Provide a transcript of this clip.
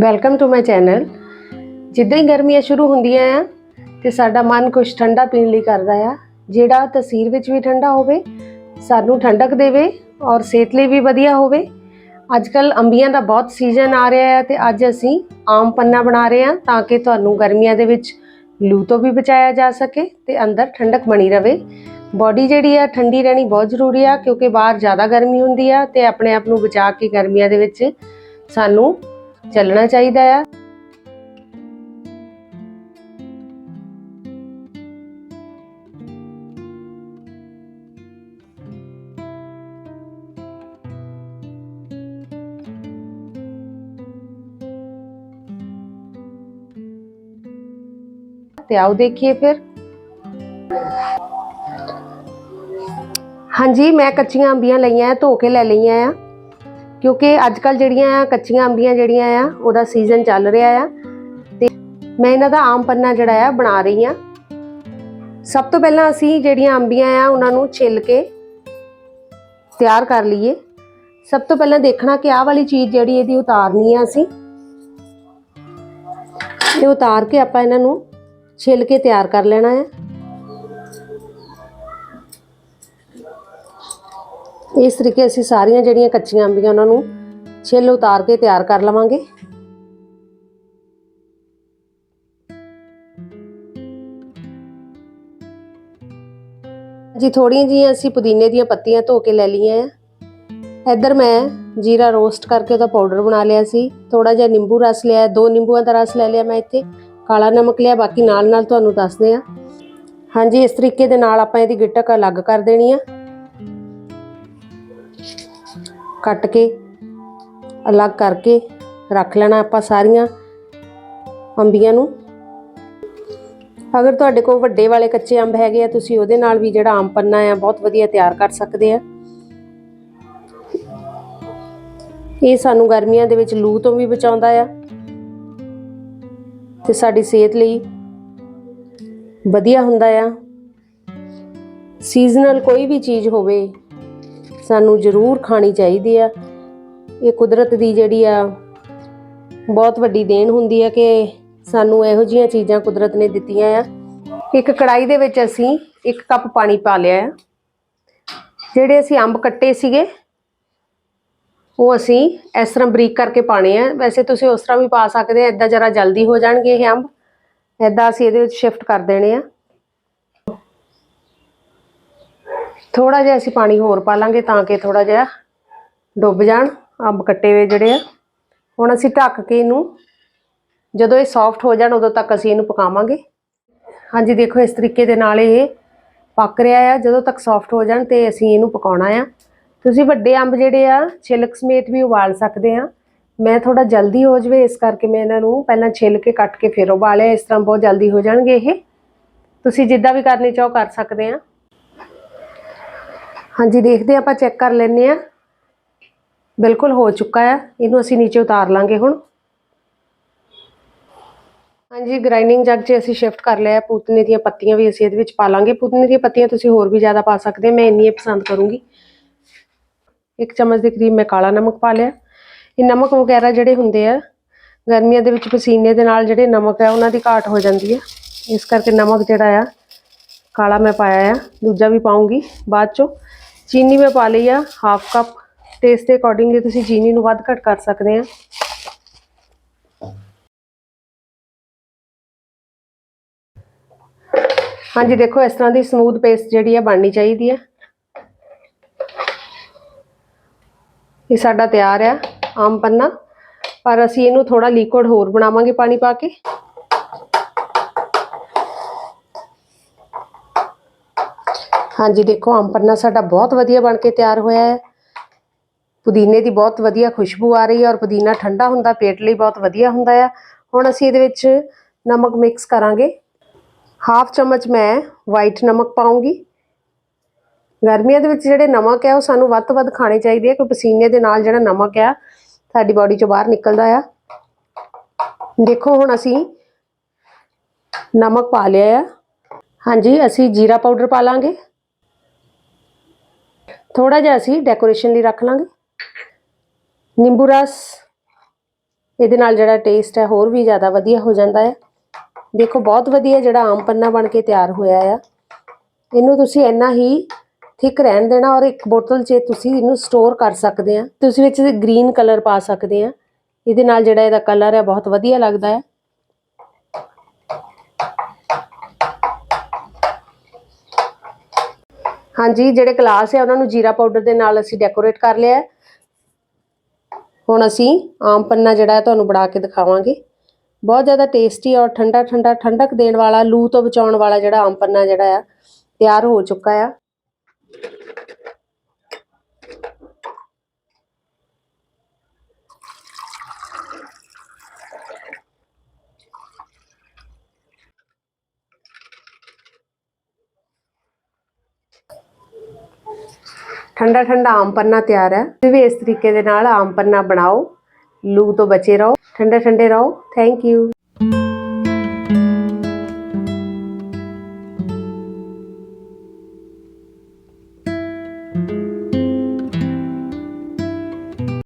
Welcome to my channel ਜਿੱਦਾਂ ਹੀ ਗਰਮੀਆਂ ਸ਼ੁਰੂ ਹੁੰਦੀਆਂ ਆ ਤੇ ਸਾਡਾ ਮਨ ਕੁਝ ਠੰਡਾ ਪੀਣ ਲਈ ਕਰਦਾ ਆ, ਜਿਹੜਾ ਤਸੀਰ ਵਿੱਚ ਵੀ ਠੰਡਾ ਹੋਵੇ, ਸਾਨੂੰ ਠੰਡਕ ਦੇਵੇ ਔਰ ਸਿਹਤ ਲਈ ਵੀ ਵਧੀਆ ਹੋਵੇ। ਅੱਜ ਕੱਲ ਅੰਬੀਆਂ ਦਾ ਬਹੁਤ ਸੀਜ਼ਨ ਆ ਰਿਹਾ ਹੈ ਤੇ ਅੱਜ ਅਸੀਂ ਆਮ ਪੰਨਾ ਬਣਾ ਰਹੇ ਹਾਂ ਤਾਂ ਕਿ ਤੁਹਾਨੂੰ ਗਰਮੀਆਂ ਦੇ ਵਿੱਚ ਲੂ ਤੋਂ ਵੀ ਬਚਾਇਆ ਜਾ ਸਕੇ ਤੇ ਅੰਦਰ ਠੰਡਕ ਬਣੀ ਰਵੇ ਬਾਡੀ ਜਿਹੜੀ ਆ, ਠੰਡੀ ਰਹਿਣੀ ਬਹੁਤ ਜ਼ਰੂਰੀ ਆ, ਕਿਉਂਕਿ ਬਾਹਰ ਜ਼ਿਆਦਾ ਗਰਮੀ ਹੁੰਦੀ ਆ ਤੇ ਆਪਣੇ ਆਪ ਨੂੰ ਬਚਾ ਕੇ ਗਰਮੀਆਂ ਦੇ ਵਿੱਚ ਸਾਨੂੰ ਚੱਲਣਾ ਚਾਹੀਦਾ ਆ। ਤੇ ਆਓ ਦੇਖੀਏ ਫਿਰ। ਹਾਂਜੀ, ਮੈਂ ਕੱਚੀਆਂ ਅੰਬੀਆਂ ਲਈਆਂ ਧੋ ਕੇ ਲੈ ਲਈਆਂ ਆ। ਕਿਉਂਕਿ ਅੱਜ ਕੱਲ ਜਿਹੜੀਆਂ ਆ ਕੱਚੀਆਂ ਅੰਬੀਆਂ ਜਿਹੜੀਆਂ ਆ, ਉਹਦਾ ਸੀਜ਼ਨ ਚੱਲ ਰਿਹਾ ਆ। ਤੇ ਮੈਂ ਇਹਨਾਂ ਦਾ ਆਮ ਪੰਨਾ ਜਿਹੜਾ ਆ, ਬਣਾ ਰਹੀ ਆ। ਸਭ ਤੋਂ ਪਹਿਲਾਂ ਅਸੀਂ ਜਿਹੜੀਆਂ ਅੰਬੀਆਂ ਆ, ਉਹਨਾਂ ਨੂੰ ਛਿੱਲ ਕੇ ਤਿਆਰ ਕਰ ਲਈਏ। ਸਭ ਤੋਂ ਪਹਿਲਾਂ ਦੇਖਣਾ ਕਿ ਆਹ ਵਾਲੀ ਚੀਜ਼ ਜਿਹੜੀ ਇਹਦੀ ਉਤਾਰਨੀ ਆ ਅਸੀਂ। ਇਹ ਉਤਾਰ ਕੇ ਆਪਾਂ ਇਹਨਾਂ ਨੂੰ ਛਿੱਲ ਕੇ ਤਿਆਰ ਕਰ ਲੈਣਾ ਹੈ ਇਸ ਤਰੀਕੇ ਅਸੀਂ ਸਾਰੀਆਂ ਜਿਹੜੀਆਂ ਕੱਚੀਆਂ ਅੰਬੀਆਂ ਉਹਨਾਂ ਨੂੰ ਛਿੱਲ ਉਤਾਰ ਕੇ ਤਿਆਰ ਕਰ ਲਵਾਂਗੇ। ਜੀ ਥੋੜੀਆਂ ਜੀਆਂ ਅਸੀਂ ਪੁਦੀਨੇ ਦੀਆਂ ਪੱਤੀਆਂ ਧੋ ਕੇ ਲੈ ਲਈਆਂ ਆ। ਇੱਧਰ ਮੈਂ ਜੀਰਾ ਰੋਸਟ ਕਰਕੇ ਉਹਦਾ ਪਾਊਡਰ ਬਣਾ ਲਿਆ ਸੀ। ਥੋੜਾ ਜਿਹਾ ਨਿੰਬੂ ਰਸ ਲਿਆ, ਦੋ ਨਿੰਬੂਆਂ ਦਾ ਰਸ ਲੈ ਲਿਆ ਮੈਂ ਇੱਥੇ। ਕਾਲਾ ਨਮਕ ਲਿਆ, ਬਾਕੀ ਨਾਲ ਨਾਲ ਤੁਹਾਨੂੰ ਦੱਸਦੇ ਆ। ਹਾਂਜੀ, ਇਸ ਤਰੀਕੇ ਦੇ ਨਾਲ ਆਪਾਂ ਇਹਦੀ ਗਿੱਟਕ ਅਲੱਗ ਕਰ ਦੇਣੀ ਆ। ਕੱਟ ਕੇ, ਅਲੱਗ ਕਰਕੇ ਰੱਖ ਲੈਣਾ ਆਪਾਂ ਸਾਰੀਆਂ ਅੰਬੀਆਂ ਨੂੰ। ਅਗਰ ਤੁਹਾਡੇ ਕੋਲ ਵੱਡੇ ਵਾਲੇ ਕੱਚੇ ਅੰਬ ਹੈਗੇ ਆ, ਤੁਸੀਂ ਉਹਦੇ ਨਾਲ ਵੀ ਜਿਹੜਾ ਆਮ ਪੰਨਾ ਆ, ਬਹੁਤ ਵਧੀਆ ਤਿਆਰ ਕਰ ਸਕਦੇ ਆ। ਇਹ ਸਾਨੂੰ ਗਰਮੀਆਂ ਦੇ ਵਿੱਚ ਲੂ ਤੋਂ ਵੀ ਬਚਾਉਂਦਾ ਆ। ਤੇ ਸਾਡੀ ਸਿਹਤ ਲਈ ਵਧੀਆ ਹੁੰਦਾ ਆ। ਸੀਜ਼ਨਲ ਕੋਈ ਵੀ ਚੀਜ਼ ਹੋਵੇ ਸਾਨੂੰ ਜ਼ਰੂਰ ਖਾਣੀ ਚਾਹੀਦੀ ਆ। ਇਹ ਕੁਦਰਤ ਦੀ ਜਿਹੜੀ ਆ, ਬਹੁਤ ਵੱਡੀ ਦੇਣ ਹੁੰਦੀ ਆ ਕਿ ਸਾਨੂੰ ਇਹੋ ਜੀਆਂ ਚੀਜ਼ਾਂ ਕੁਦਰਤ ਨੇ ਦਿੱਤੀਆਂ ਆ। ਇੱਕ ਕੜਾਈ ਦੇ ਵਿੱਚ ਅਸੀਂ ਇੱਕ ਕੱਪ ਪਾਣੀ ਪਾ ਲਿਆ ਆ। ਜਿਹੜੇ ਅਸੀਂ ਅੰਬ ਕੱਟੇ ਸੀਗੇ, ਉਹ ਅਸੀਂ ਇਸ ਤਰ੍ਹਾਂ ਬਰੀਕ ਕਰਕੇ ਪਾਣੇ ਆ। ਵੈਸੇ ਤੁਸੀਂ ਉਸ ਤਰ੍ਹਾਂ ਵੀ ਪਾ ਸਕਦੇ ਆ ਇਦਾਂ ਜਰਾ ਜਲਦੀ ਹੋ ਜਾਣਗੇ ਇਹ ਅੰਬ। ਇਦਾਂ ਅਸੀਂ ਇਹਦੇ ਵਿੱਚ ਸ਼ਿਫਟ ਕਰ ਦੇਣੇ ਆ। ਥੋੜਾ ਜਿਹਾ ਅਸੀਂ ਪਾਣੀ ਹੋਰ ਪਾ ਲਾਂਗੇ ਤਾਂ ਕਿ ਥੋੜਾ ਜਿਹਾ ਡੁੱਬ ਜਾਣ, ਅੰਬ ਕੱਟੇ ਹੋਏ ਜਿਹੜੇ ਆ। ਹੁਣ ਅਸੀਂ ਢੱਕ ਕੇ ਇਹਨੂੰ, ਜਦੋਂ ਇਹ ਸੌਫਟ ਹੋ ਜਾਣ ਉਦੋਂ ਤੱਕ ਅਸੀਂ ਇਹਨੂੰ ਪਕਾਵਾਂਗੇ। ਹਾਂਜੀ, ਦੇਖੋ ਇਸ ਤਰੀਕੇ ਦੇ ਨਾਲ ਇਹ ਪੱਕ ਰਿਹਾ ਆ। ਜਦੋਂ ਤੱਕ ਸੌਫਟ ਹੋ ਜਾਣ ਤੇ ਅਸੀਂ ਇਹਨੂੰ ਪਕਾਉਣਾ ਆ। ਤੁਸੀਂ ਵੱਡੇ ਅੰਬ ਜਿਹੜੇ ਆ, ਛਿਲਕ ਸਮੇਤ ਵੀ ਉਬਾਲ ਸਕਦੇ ਆ। ਮੈਂ ਥੋੜਾ ਜਲਦੀ ਹੋ ਜਵੇ, ਇਸ ਕਰਕੇ ਮੈਂ ਇਹਨਾਂ ਨੂੰ ਪਹਿਲਾਂ ਛਿੱਲ ਕੇ ਕੱਟ ਕੇ ਫਿਰ ਉਬਾਲਿਆ। ਇਸ ਤਰ੍ਹਾਂ ਬਹੁਤ ਜਲਦੀ ਹੋ ਜਾਣਗੇ ਇਹ। ਤੁਸੀਂ ਜਿੱਦਾਂ ਵੀ ਕਰਨੀ ਚਾਹੋ ਕਰ ਸਕਦੇ ਆ। ਹਾਂਜੀ, ਦੇਖਦੇ ਹਾਂ, ਆਪਾਂ ਚੈੱਕ ਕਰ ਲੈਂਦੇ ਆ ਬਿਲਕੁਲ ਹੋ ਚੁੱਕਾ ਆ। ਇਹਨੂੰ ਅਸੀਂ ਨੀਚੇ ਉਤਾਰ ਲਾਂਗੇ ਹੁਣ। ਹਾਂਜੀ ਗ੍ਰਾਈਂਡਿੰਗ ਜੱਗ 'ਚ ਅਸੀਂ ਸ਼ਿਫਟ ਕਰ ਲਿਆ। ਪੂਤਨੇ ਦੀਆਂ ਪੱਤੀਆਂ ਵੀ ਅਸੀਂ ਇਹਦੇ ਵਿੱਚ ਪਾ ਲਾਂਗੇ। ਪੂਤਨੇ ਦੀਆਂ ਪੱਤੀਆਂ ਤੁਸੀਂ ਹੋਰ ਵੀ ਜ਼ਿਆਦਾ ਪਾ ਸਕਦੇ ਮੈਂ ਇੰਨੀ ਪਸੰਦ ਕਰੂੰਗੀ। ਇੱਕ ਚਮਚ ਦੇ ਕਰੀਬ ਮੈਂ ਕਾਲਾ ਨਮਕ ਪਾ ਲਿਆ। ਇਹ ਨਮਕ ਵਗੈਰਾ ਜਿਹੜੇ ਹੁੰਦੇ ਆ, ਗਰਮੀਆਂ ਦੇ ਵਿੱਚ ਪਸੀਨੇ ਦੇ ਨਾਲ ਜਿਹੜੇ ਨਮਕ ਹੈ ਉਹਨਾਂ ਦੀ ਘਾਟ ਹੋ ਜਾਂਦੀ ਹੈ ਇਸ ਕਰਕੇ ਨਮਕ ਜਿਹੜਾ ਆ, ਕਾਲਾ ਮੈਂ ਪਾਇਆ ਆ। ਦੂਜਾ ਵੀ ਪਾਉਂਗੀ ਬਾਅਦ ਚੋਂ। ਚੀਨੀ ਮੈਂ ਪਾ ਲਈ ਆ ਹਾਫ ਕੱਪ ਟੇਸਟ ਦੇ ਅਕੋਰਡਿੰਗਲੀ ਤੁਸੀਂ ਚੀਨੀ ਨੂੰ ਵੱਧ ਘੱਟ ਕਰ ਸਕਦੇ ਆ। ਹਾਂਜੀ, ਦੇਖੋ, ਇਸ ਤਰ੍ਹਾਂ ਦੀ ਸਮੂਥ ਪੇਸਟ ਜਿਹੜੀ ਆ ਬਣਨੀ ਚਾਹੀਦੀ ਆ। ਇਹ ਸਾਡਾ ਤਿਆਰ ਆ, ਆਮ ਪੰਨਾ। ਪਰ ਅਸੀਂ ਇਹਨੂੰ ਥੋੜਾ ਲਿਕੁਇਡ ਹੋਰ ਬਣਾਵਾਂਗੇ ਪਾਣੀ ਪਾ ਕੇ। ਹਾਂਜੀ, ਦੇਖੋ ਅੰਬ ਪੰਨਾ ਸਾਡਾ ਬਹੁਤ ਵਧੀਆ ਬਣ ਕੇ ਤਿਆਰ ਹੋਇਆ ਹੈ। ਪੁਦੀਨੇ ਦੀ ਬਹੁਤ ਵਧੀਆ ਖੁਸ਼ਬੂ ਆ ਰਹੀ ਹੈ ਔਰ ਪੁਦੀਨਾ ਠੰਡਾ ਹੁੰਦਾ, ਪੇਟ ਲਈ ਬਹੁਤ ਵਧੀਆ ਹੁੰਦਾ ਆ। ਹੁਣ ਅਸੀਂ ਇਹਦੇ ਵਿੱਚ ਨਮਕ ਮਿਕਸ ਕਰਾਂਗੇ। ਹਾਫ ਚਮਚ ਮੈਂ ਵਾਈਟ ਨਮਕ ਪਾਉਂਗੀ। ਗਰਮੀਆਂ ਦੇ ਵਿੱਚ ਜਿਹੜੇ ਨਮਕ ਹੈ ਉਹ ਸਾਨੂੰ ਵੱਧ ਤੋਂ ਵੱਧ ਖਾਣੇ ਚਾਹੀਦੇ ਆ, ਕਿਉਂਕਿ ਪਸੀਨੇ ਦੇ ਨਾਲ ਜਿਹੜਾ ਨਮਕ ਆ, ਸਾਡੀ ਬਾਡੀ ਚੋਂ ਬਾਹਰ ਨਿਕਲਦਾ ਆ। ਦੇਖੋ, ਹੁਣ ਅਸੀਂ ਨਮਕ ਪਾ ਲਿਆ ਆ। ਹਾਂਜੀ, ਅਸੀਂ ਜੀਰਾ ਪਾਊਡਰ ਪਾ ਲਾਂਗੇ। ਥੋੜਾ ਜਿਹਾ ਅਸੀਂ ਡੈਕੋਰੇਸ਼ਨ ਲਈ ਰੱਖ ਲਾਂਗੇ। ਨਿੰਬੂ ਰਸ, ਇਹਦੇ ਨਾਲ ਜਿਹੜਾ ਟੇਸਟ ਹੈ ਹੋਰ ਵੀ ਜ਼ਿਆਦਾ ਵਧੀਆ ਹੋ ਜਾਂਦਾ ਹੈ। ਦੇਖੋ, ਬਹੁਤ ਵਧੀਆ ਜਿਹੜਾ ਆਮ ਪੰਨਾ ਬਣ ਕੇ ਤਿਆਰ ਹੋਇਆ ਆ। ਇਹਨੂੰ ਤੁਸੀਂ ਇੰਨਾ ਹੀ ਥਿਕ ਰਹਿਣ ਦੇਣਾ ਔਰ ਇੱਕ ਬੋਤਲ 'ਚ ਤੁਸੀਂ ਇਹਨੂੰ ਸਟੋਰ ਕਰ ਸਕਦੇ ਆ। ਤੁਸੀਂ ਵਿੱਚ ਗ੍ਰੀਨ ਕਲਰ ਪਾ ਸਕਦੇ ਆ। ਇਹਦੇ ਨਾਲ ਜਿਹੜਾ ਇਹਦਾ ਕਲਰ ਹੈ ਬਹੁਤ ਵਧੀਆ ਲੱਗਦਾ ਹੈ। ਹਾਂਜੀ, ਜਿਹੜੇ ਗਲਾਸ ਹੈ ਉਹਨਾਂ ਨੂੰ ਜੀਰਾ ਪਾਊਡਰ ਦੇ ਨਾਲ ਅਸੀਂ ਡੈਕੋਰੇਟ ਕਰ ਲਿਆ ਹੁਣ ਅਸੀਂ ਆਮ ਪੰਨਾ ਜਿਹੜਾ ਹੈ, ਤੁਹਾਨੂੰ ਬਣਾ ਕੇ ਦਿਖਾਵਾਂਗੇ। ਬਹੁਤ ਜ਼ਿਆਦਾ ਟੇਸਟੀ ਔਰ ਠੰਡਾ ਠੰਡਾ ਠੰਡਕ ਦੇਣ ਵਾਲਾ, ਲੂ ਤੋਂ ਬਚਾਉਣ ਵਾਲਾ ਜਿਹੜਾ ਆਮ ਪੰਨਾ ਜਿਹੜਾ ਆ, ਤਿਆਰ ਹੋ ਚੁੱਕਾ ਆ। ਠੰਡਾ ਠੰਡਾ ਆਮ ਪੰਨਾ ਤਿਆਰ ਹੈ। ਤੁਸੀਂ ਵੀ ਇਸ ਤਰੀਕੇ ਦੇ ਨਾਲ ਆਮ ਪੰਨਾ ਬਣਾਓ। ਲੂ ਤੋਂ ਬਚੇ ਰਹੋ। ਠੰਡੇ ਠੰਡੇ ਰਹੋ। Thank you